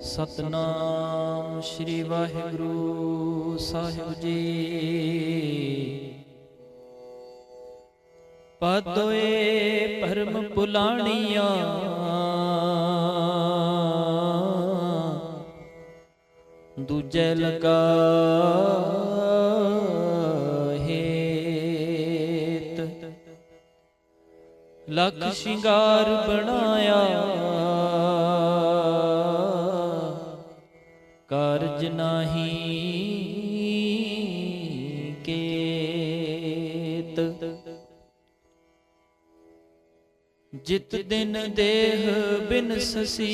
ਸਤਨਾਮ ਸ੍ਰੀ ਵਾਹਿਗੁਰੂ ਸਾਹਿਬ ਜੀ। ਪਦੋਏ ਪਰਮ ਪੁਲਾਣੀਆਂ। ਦੂਜੇ ਲਗਾ ਹੇਤ ਲੱਖ ਸ਼ਿੰਗਾਰ ਬਣਾਇਆ। ਕਾਰਜ ਨਾਹੀ ਕੇਤ। ਜਿਤ ਦਿਨ ਦੇਹ ਬਿਨ ਸਸੀ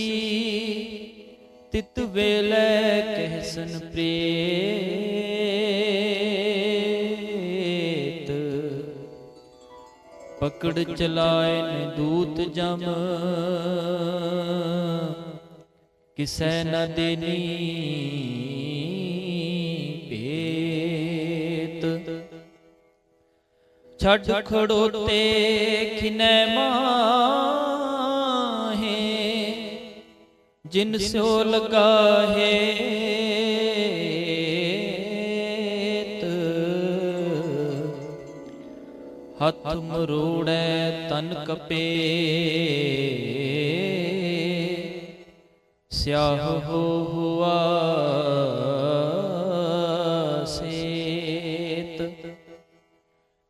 ਤਿਤ ਵੇਲੇ ਕਹਿਸਨ ਪ੍ਰੇਤ। ਪਕੜ ਚਲਾਏ ਨੇ ਦੂਤ ਜਮ ਕਿਸੈ ਨ ਦੇਨੀ ਭੇਤ ਛੱਡ ਖੜੋਤੇ ਖਿਨੈ ਮਾਹੇ ਜਿਨ ਸਿਓ ਲਗਾਹੇ ਹੱਥ ਮਰੋੜੈ ਤਨ ਕਪੇ। ਸਿਆਹ ਹੋ ਹੁਆ ਸੇਤ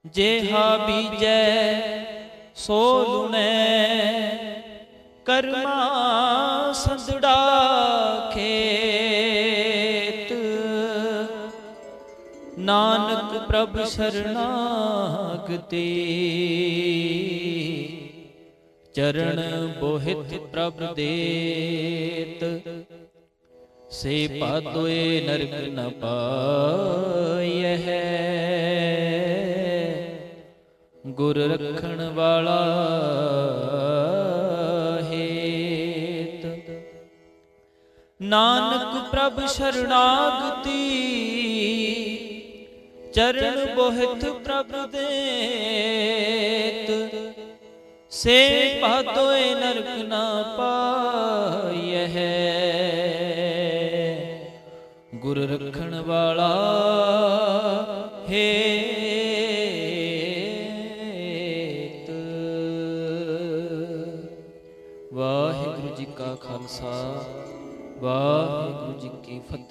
ਜੇਹਾ ਬੀਜੈ ਸੋ ਲੁਣੈ ਕਰਮਾ ਸੰਦੜਾ ਖੇਤ ਨਾਨਕ ਪ੍ਰਭ ਸ਼ਰਨਾਗਤੀ ਚਰਨ ਬੋਹਿਤ ਪ੍ਰਭ ਦੇਤ। ਸੇ ਪਾਦੋਏ ਨਰਕ ਨ ਪਾਇਐ। ਗੁਰ ਰਖਣ ਵਾਲਾ ਹੇਤ। ਨਾਨਕ ਪ੍ਰਭ ਸ਼ਰਣਾਗਤੀ। ਚਰਨ ਬੋਹਿਤ ਪ੍ਰਭ ਦੇਤ। ਸੇ ਪਾਦੋਏ ਨਰਕ ਨਾ ਪਾਇਐ ਗੁਰ ਰਖਣ ਵਾਲਾ ਹੇਤ। ਵਾਹਿਗੁਰੂ ਜੀ ਕਾ ਖਾਲਸਾ, ਵਾਹਿਗੁਰੂ ਜੀ ਕੀ ਫਤਿਹ।